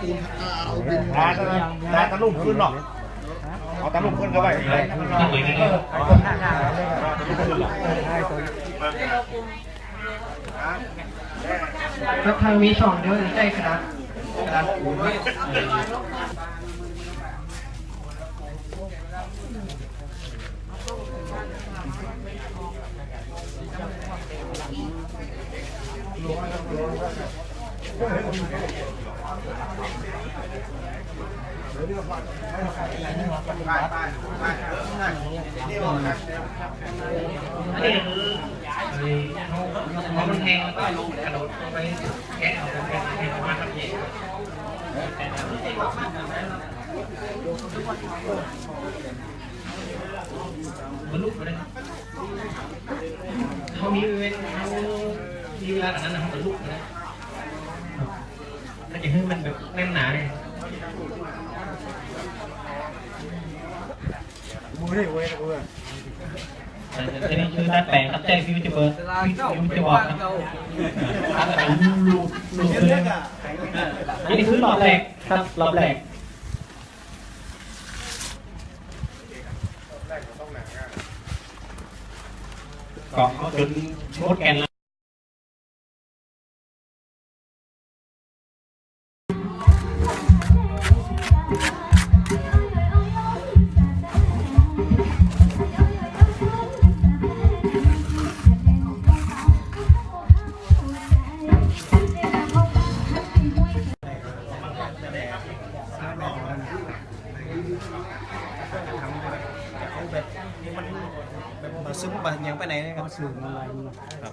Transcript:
ปูนเอาดินตาตาตาตะลุ่มขึ้นหรอกเอาตะลุ่มขึ้นก็ไปเลยแล้วทางมีช่องเดียวจะใช้ขนาดขน นอันนี้คือพอมันแทงแล้วก็ลงกระโดดลงไปแกะเอาแกะให้ประมาณนั้นเองมันลุกไปเลยเขามีเวลเขามีเวลาอันนั้นนะเขาจะลุกไปเลย ถ้าจะให้มันแบบแน่นหนาเนี่ยอันนี้คือด้านแปลงครับแจ้งพี่วิจิเบิร์ดพี่วิจิบอกนะลูกลูกเลยอันนี้คือรอบแรกครับรอบแรกเกาะเขาจนหมดแกนแล้ว แบบนี้มันแบบมาซึมมาอย่างไปไหนนะครับ สื่ออะไรครับ